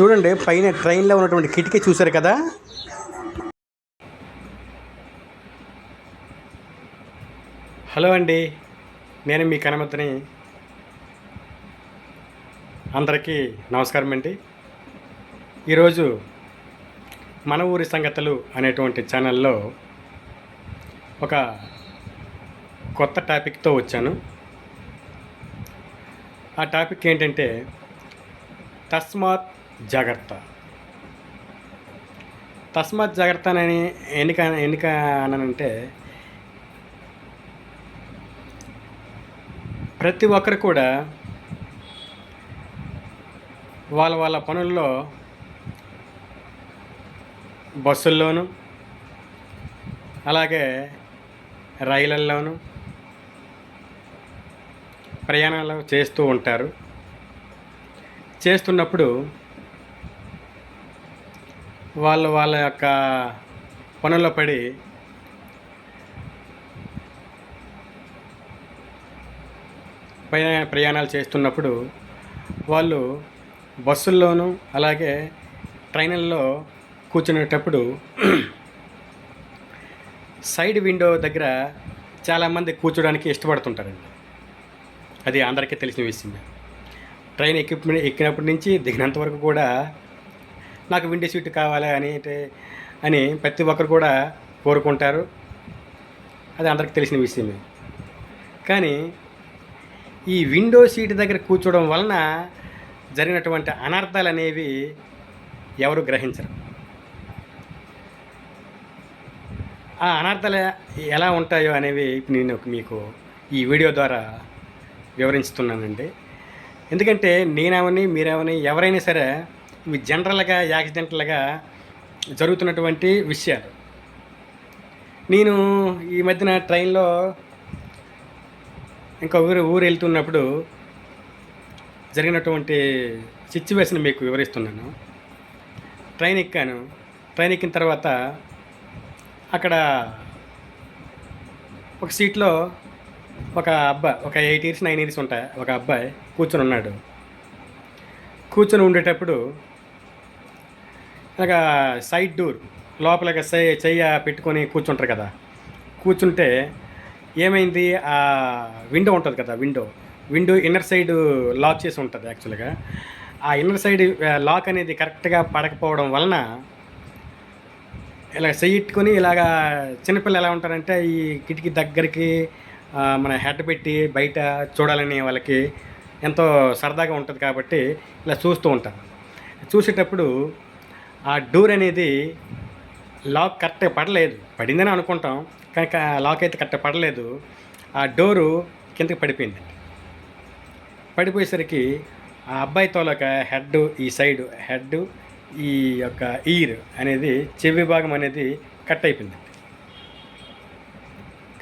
చూడండి పైన ట్రైన్లో ఉన్నటువంటి కిటికీ చూశారు కదా? హలో అండి నేను మీ కనమతిని. అందరికీ నమస్కారం అండి. ఈరోజు మన ఊరి సంగతులు అనేటువంటి ఛానల్లో ఒక కొత్త టాపిక్తో వచ్చాను. ఆ టాపిక్ ఏంటంటే తస్మాత్ జాగ్రత్త. తస్మాత్ జాగ్రత్త అని ఎన్నిక ఎన్నిక అనంటే ప్రతి ఒక్కరు కూడా వాళ్ళ వాళ్ళ పనుల్లో బస్సుల్లోనూ అలాగే రైళ్ళల్లోనూ ప్రయాణాలు చేస్తూ ఉంటారు. చేస్తున్నప్పుడు వాళ్ళు వాళ్ళ యొక్క పనుల్లో పడి పైన ప్రయాణాలు చేస్తున్నప్పుడు వాళ్ళు బస్సుల్లోనూ అలాగే ట్రైన్లలో కూర్చునేటప్పుడు సైడ్ విండో దగ్గర చాలామంది కూర్చోడానికి ఇష్టపడుతుంటారండి. అది అందరికీ తెలిసిన విషయమే. ట్రైన్ ఎక్కి ఎక్కినప్పటి నుంచి దిగినంత వరకు కూడా నాకు విండో సీట్ కావాలి అని అని ప్రతి ఒక్కరు కూడా కోరుకుంటారు. అది అందరికీ తెలిసిన విషయమే. కానీ ఈ విండో సీట్ దగ్గర కూర్చోవడం వలన జరిగినటువంటి అనర్థాలు అనేవి ఎవరు గ్రహించరు. ఆ అనర్థాలు ఎలా ఉంటాయో అనేవి నేను మీకు ఈ వీడియో ద్వారా వివరించుతున్నానండి. ఎందుకంటే నేనేమని మీరేమని ఎవరైనా సరే జనరల్గా యాక్సిడెంటల్గా జరుగుతున్నటువంటి విషయాలు. నేను ఈ మధ్యన ట్రైన్లో ఇంకా ఊరు ఊరు వెళ్తున్నప్పుడు జరిగినటువంటి సిచ్యువేషన్ మీకు వివరిస్తున్నాను. ట్రైన్ ఎక్కాను. ట్రైన్ ఎక్కిన తర్వాత అక్కడ ఒక సీట్లో ఒక అబ్బాయి ఒక ఎయిట్ ఇయర్స్ నైన్ ఇయర్స్ ఉంటాయి ఒక అబ్బాయి కూర్చొని ఉన్నాడు కూర్చొని ఉండేటప్పుడు ఇలాగ సైడ్ డోర్ లోపల చెయ్యి చెయ్య పెట్టుకొని కూర్చుంటారు కదా. కూర్చుంటే ఏమైంది? ఆ విండో ఉంటుంది కదా window. Window inner side lock చేసి ఉంటుంది యాక్చువల్గా. ఆ ఇన్నర్ సైడ్ లాక్ అనేది కరెక్ట్గా పడకపోవడం వలన ఇలా చెయ్యిట్టుకొని ఇలాగా చిన్నపిల్లలు ఎలా ఉంటారంటే ఈ కిటికీ దగ్గరికి మన హెడ్ పెట్టి బయట చూడాలని వాళ్ళకి ఎంతో సరదాగా ఉంటుంది కాబట్టి ఇలా చూస్తూ ఉంటారు. చూసేటప్పుడు ఆ డోర్ అనేది లాక్ కరెక్ట్గా పడలేదు. పడిందని అనుకుంటాం కానీ లాక్ అయితే కరెక్ట్ పడలేదు. ఆ డోరు కిందకి పడిపోయింది పడిపోయేసరికి ఆ అబ్బాయి తోలక హెడ్ ఈ సైడ్ హెడ్ ఈ యొక్క ఇయర్ అనేది చెవి భాగం అనేది కట్ అయిపోయింది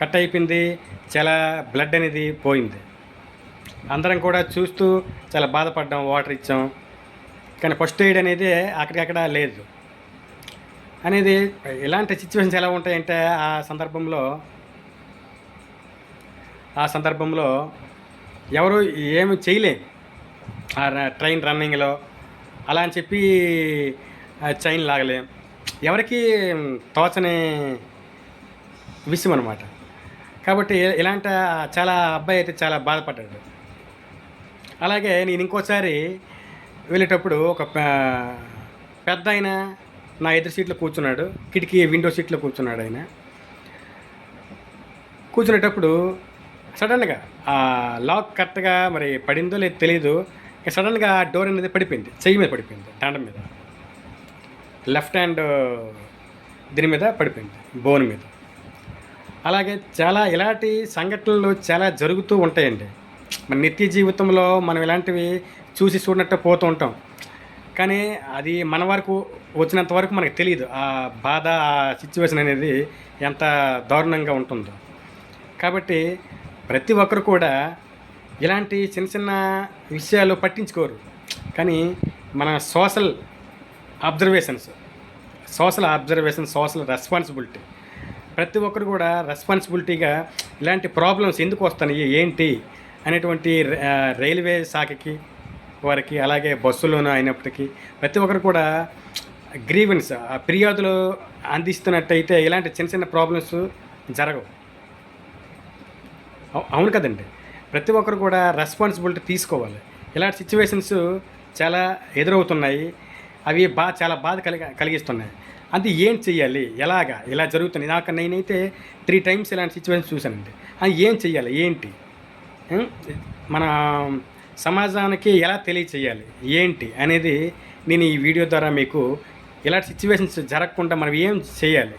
కట్ అయిపోయింది చాలా బ్లడ్ అనేది పోయింది. అందరం కూడా చూస్తూ చాలా బాధపడ్డాం వాటర్ ఇచ్చాం. కానీ ఫస్ట్ ఎయిడ్ అనేది అక్కడికక్కడ లేదు. అనేది ఇలాంటి సిచ్యువేషన్స్ ఎలా ఉంటాయంటే ఆ సందర్భంలో ఆ సందర్భంలో ఎవరు ఏమి చేయలేం. ఆ ర- ట్రైన్ రన్నింగ్లో అలా అని చెప్పి చైన్ లాగలేం. ఎవరికి తోచని విషయం అనమాట కాబట్టి ఇలాంటి చాలా అబ్బాయి అయితే చాలా బాధపడ్డాడు. అలాగే నేను ఇంకోసారి వెళ్ళేటప్పుడు ఒక పెద్ద ఆయన నా ఎదురు సీట్లో కూర్చున్నాడు. కిటికీ విండో సీట్లో కూర్చున్నాడు ఆయన. కూర్చునేటప్పుడు సడన్గా ఆ లాక్ కరెక్ట్గా మరి పడిందో లేదో తెలియదు సడన్గా ఆ డోర్ అనేది పడిపోయింది. చెయ్యి మీద పడిపోయింది. దండం మీద. లెఫ్ట్ హ్యాండ్ దీని మీద పడిపోయింది. బోన్ మీద. అలాగే చాలా ఇలాంటి సంఘటనలు చాలా జరుగుతూ ఉంటాయండి. మన నిత్య జీవితంలో మనం ఇలాంటివి చూసి చూడనట్టు పోతూ ఉంటాం. కానీ అది మన వరకు వచ్చినంత వరకు మనకు తెలియదు ఆ బాధ ఆ సిచ్యువేషన్ అనేది ఎంత దారుణంగా ఉంటుందో. కాబట్టి ప్రతి ఒక్కరు కూడా ఇలాంటి చిన్న చిన్న విషయాలు పట్టించుకోరు. కానీ మన social observations social observation social responsibility ప్రతి ఒక్కరు కూడా రెస్పాన్సిబిలిటీగా ఇలాంటి ప్రాబ్లమ్స్ ఎందుకు వస్తున్నాయి ఏంటి? అనేటువంటి రైల్వే శాఖకి వారికి అలాగే బస్సులోనూ అయినప్పటికీ ప్రతి ఒక్కరు కూడా గ్రీవెన్స్ ఫిర్యాదులు అందిస్తున్నట్టయితే ఇలాంటి చిన్న చిన్న ప్రాబ్లమ్స్ జరగవు. అవును కదండి. ప్రతి ఒక్కరు కూడా రెస్పాన్సిబిలిటీ తీసుకోవాలి. ఇలాంటి సిచ్యువేషన్స్ చాలా ఎదురవుతున్నాయి. అవి బా చాలా బాధ కలిగ కలిగిస్తున్నాయి. అది ఏం చెయ్యాలి? ఎలాగా? ఇలా జరుగుతుంది నాకు నేనైతే త్రీ టైమ్స్ ఇలాంటి సిచ్యువేషన్స్ చూశానండి. అది ఏం చెయ్యాలి? ఏంటి? మన సమాజానికి ఎలా తెలియచేయాలి? ఏంటి అనేది నేను ఈ వీడియో ద్వారా మీకు ఇలాంటి సిచ్యువేషన్స్ జరగకుండా మనం ఏం చేయాలి?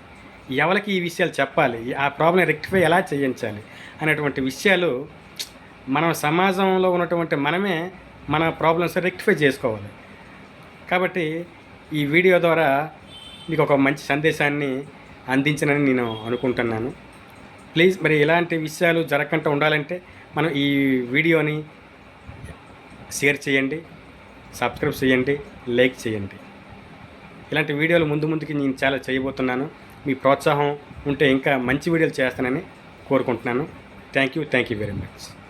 ఎవరికి ఈ విషయాలు చెప్పాలి? ఆ ప్రాబ్లం రెక్టిఫై ఎలా చేయించాలి? అనేటువంటి విషయాలు మనం సమాజంలో ఉన్నటువంటి మనమే మన ప్రాబ్లమ్స్ రెక్టిఫై చేసుకోవాలి. కాబట్టి ఈ వీడియో ద్వారా మీకు ఒక మంచి సందేశాన్ని అందించనని నేను అనుకుంటున్నాను. ప్లీజ్ మరి ఇలాంటి విషయాలు జరగకుండా ఉండాలంటే మనం ఈ వీడియోని షేర్ చేయండి సబ్స్క్రైబ్ చేయండి లైక్ చేయండి. ఇలాంటి వీడియోలు ముందు ముందుకి నేను చాలా చేయబోతున్నాను. మీ ప్రోత్సాహం ఉంటే ఇంకా మంచి వీడియోలు చేస్తానని కోరుకుంటున్నాను. Thank you thank you very much